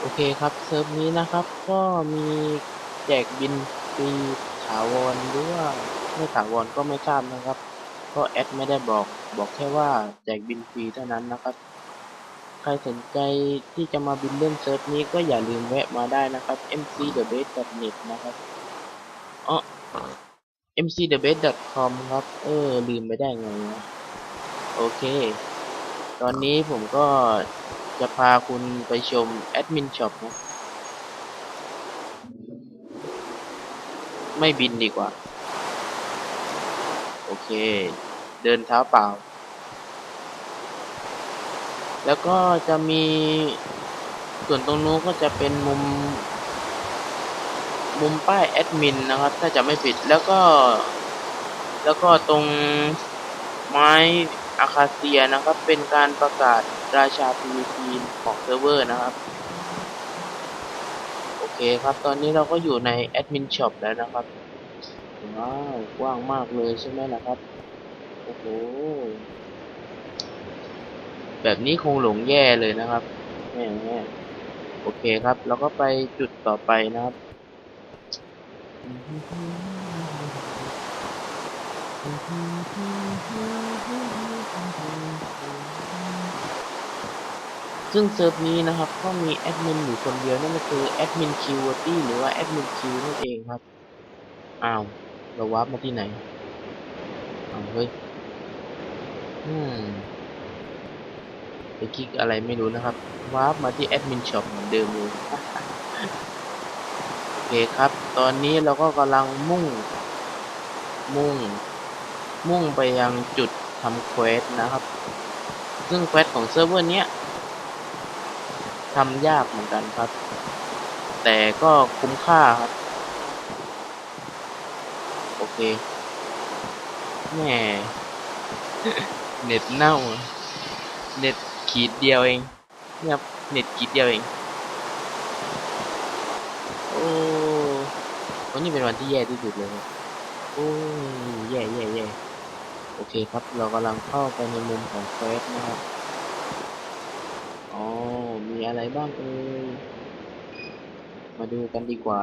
โอเคครับเซิร์ฟนี้นะครับ ก็มีแจกบินฟรีถาวรหรือว่าไม่ถาวรก็ไม่ทราบนะครับ ก็แอดไม่ได้บอกบอกแค่ว่าแจกบินฟรีเท่านั้นนะครับ ใครสนใจที่จะมาบินเล่นเซิร์ฟนี้ก็อย่าลืมแวะมาได้นะครับ mcthebase.net นะครับอ๋อ mcthebase.com ครับ เออ ลืมไปได้ไงนะโอเค ตอนนี้ผมก็ จะพาคุณไปชมแอดมินช็อปนะ ไม่บินดีกว่า โอเค เดินเท้าเปล่า แล้วก็จะมีส่วนตรงนู้นก็จะเป็นมุม มุมป้ายแอดมินนะครับ ถ้าจะไม่ผิดแล้วก็ แล้วก็ตรงไม้ อาคาเซียนะครับ เป็นการประกาศราชา PVP ของเซิร์ฟเวอร์นะครับ โอเคครับ ตอนนี้เราก็อยู่ในแอดมินช็อปแล้วนะครับว้าวกว้างมากเลยใช่ไหมล่ะครับ โอ้โห แบบนี้คงหลงแย่เลยนะครับแหมโอเคครับ เราก็ไปจุดต่อไปนะครับ ซึ่งเซิร์ฟนี้นะครับ ก็มีแอดมินอยู่คนเดียวนั่นก็คือแอดมินคิวตี้หรือว่าแอดมินคิวนั่นเองครับอ้าวเราวาร์ปมาที่ไหนอ้าวเฮ้ยอืมไปคลิกอะไรไม่รู้นะครับวาร์ปมาที่แอดมินช็อปเหมือนเดิมเลยโอเคครับ ตอนนี้เราก็กำลังมุ่ง มุ่ง มุ่งไปยังจุดทำเควสนะครับ ซึ่งเควสของเซิร์ฟเวอร์เนี้ย ทำยากเหมือนกันครับ แต่ก็คุ้มค่าครับ โอเคแหม่เน็ตเน่า เน็ตขีดเดียวเองเนี่ยครับเน็ตขีดเดียวเอง โอ้วันนี้เป็นวันที่แย่ที่สุดเลยครับโอ้ยแย่แย่แย่โอเคครับ เรากำลังเข้าไปในมุมของเฟสนะครับ อะไรบ้างเอ่ยมาดูกันดีกว่า